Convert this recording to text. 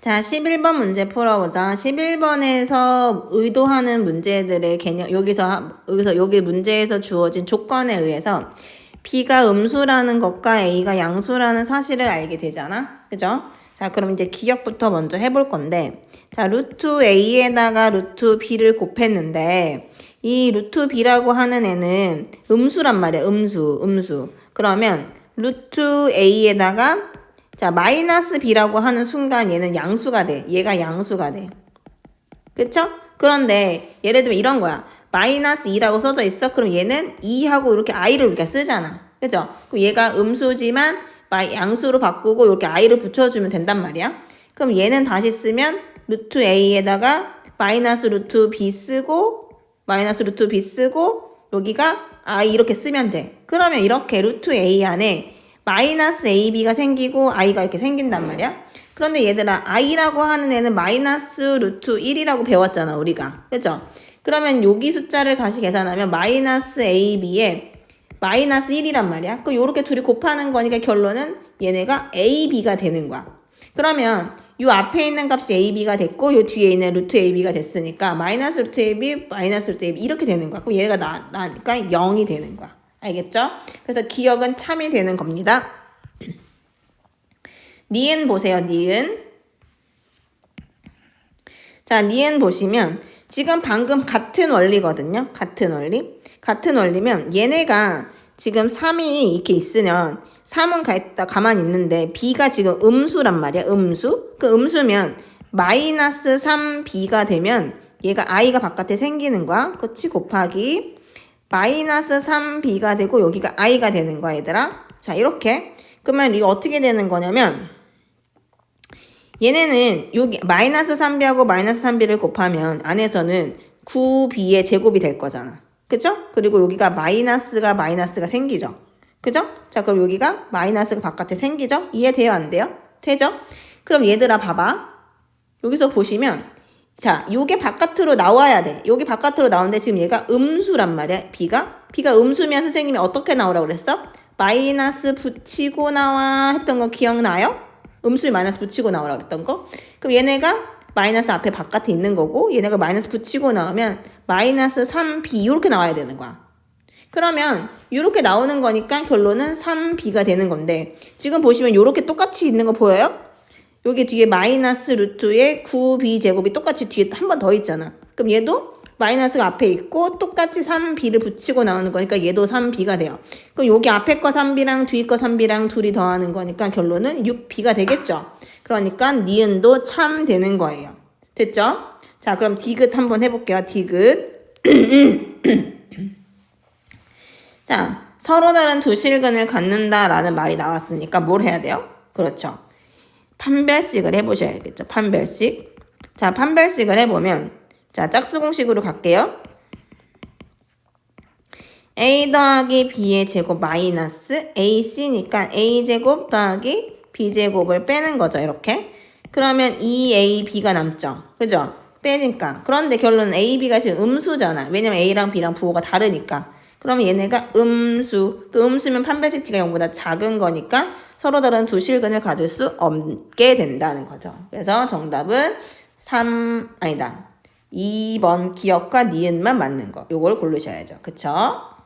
자, 11번 문제 풀어보자. 11번에서 의도하는 문제들의 개념, 여기서, 하- 여기서, 여기 문제에서 주어진 조건에 의해서 B가 음수라는 것과 A가 양수라는 사실을 알게 되잖아. 그죠? 자, 그럼 이제 기억부터 먼저 해볼 건데, 자, 루트 A에다가 루트 B를 곱했는데, 이 루트 B라고 하는 애는 음수란 말이야. 음수, 음수. 그러면 루트 A에다가 자, 마이너스 B라고 하는 순간 얘는 양수가 돼. 얘가 양수가 돼. 그쵸? 그런데 예를 들면 이런 거야. 마이너스 2라고 써져 있어? 그럼 얘는 2하고 이렇게 i를 우리가 쓰잖아. 그죠? 그럼 얘가 음수지만 마- 양수로 바꾸고 이렇게 i를 붙여주면 된단 말이야. 그럼 얘는 다시 쓰면 루트 a에다가 마이너스 루트 b 쓰고 마이너스 루트 b 쓰고 여기가 i 이렇게 쓰면 돼. 그러면 이렇게 루트 a 안에 마이너스 ab가 생기고 i가 이렇게 생긴단 말이야. 그런데 얘들아 i라고 하는 애는 마이너스 루트 1이라고 배웠잖아 우리가. 그죠? 그러면 여기 숫자를 다시 계산하면 마이너스 ab에 마이너스 1이란 말이야. 그럼 요렇게 둘이 곱하는 거니까 결론은 얘네가 ab가 되는 거야. 그러면 요 앞에 있는 값이 ab가 됐고 요 뒤에 있는 루트 ab가 됐으니까 마이너스 루트 ab 마이너스 루트 ab 이렇게 되는 거야. 그럼 얘가 나, 나니까 0이 되는 거야. 알겠죠? 그래서 기억은 참이 되는 겁니다. 니은 보세요. 니은. 자, 니은 보시면 지금 방금 같은 원리거든요. 같은 원리. 같은 원리면 얘네가 지금 3이 이렇게 있으면 3은 가 있다 가만히 있는데 b가 지금 음수란 말이야. 음수. 그 음수면 마이너스 3b가 되면 얘가 i가 바깥에 생기는 거야. 그치? 곱하기 마이너스 3b가 되고 여기가 i가 되는 거야, 얘들아. 자, 이렇게. 그러면 이거 어떻게 되는 거냐면 얘네는 여기 마이너스 3b하고 마이너스 3b를 곱하면 안에서는 9b의 제곱이 될 거잖아. 그죠? 그리고 여기가 마이너스가 마이너스가 생기죠. 그죠? 자, 그럼 여기가 마이너스가 바깥에 생기죠? 이해돼요? 안 돼요? 되죠? 그럼 얘들아 봐봐. 여기서 보시면 자, 요게 바깥으로 나와야 돼. 여기 바깥으로 나오는데 지금 얘가 음수란 말이야. b가. b가 음수면 선생님이 어떻게 나오라고 그랬어? 마이너스 붙이고 나와 했던 거 기억나요? 음수에 마이너스 붙이고 나오라고 했던 거. 그럼 얘네가 마이너스 앞에 바깥에 있는 거고 얘네가 마이너스 붙이고 나오면 마이너스 3b 이렇게 나와야 되는 거야. 그러면 이렇게 나오는 거니까 결론은 3b가 되는 건데 지금 보시면 이렇게 똑같이 있는 거 보여요? 여기 뒤에 마이너스 루트에 9b 제곱이 똑같이 뒤에 한 번 더 있잖아. 그럼 얘도 마이너스가 앞에 있고 똑같이 3b를 붙이고 나오는 거니까 얘도 3b가 돼요. 그럼 여기 앞에 거 3b랑 뒤에 거 3b랑 둘이 더하는 거니까 결론은 6b가 되겠죠. 그러니까 니은도 참 되는 거예요. 됐죠? 자, 그럼 디귿 한번 해볼게요. 디귿. 자, 서로 다른 두 실근을 갖는다라는 말이 나왔으니까 뭘 해야 돼요? 그렇죠. 판별식을 해보셔야겠죠. 판별식. 자, 판별식을 해보면, 자, 짝수 공식으로 갈게요. a 더하기 b의 제곱 마이너스 ac니까 a 제곱 더하기 b 제곱을 빼는 거죠. 이렇게. 그러면 2ab가 남죠. 그죠? 빼니까. 그런데 결론은 ab가 지금 음수잖아. 왜냐면 a랑 b랑 부호가 다르니까. 그러면 얘네가 음수. 그 음수면 판별식지가 0보다 작은 거니까 서로 다른 두 실근을 가질 수 없게 된다는 거죠. 그래서 정답은 3, 아니다. 2번 기억과 니은만 맞는 거. 요걸 고르셔야죠. 그쵸?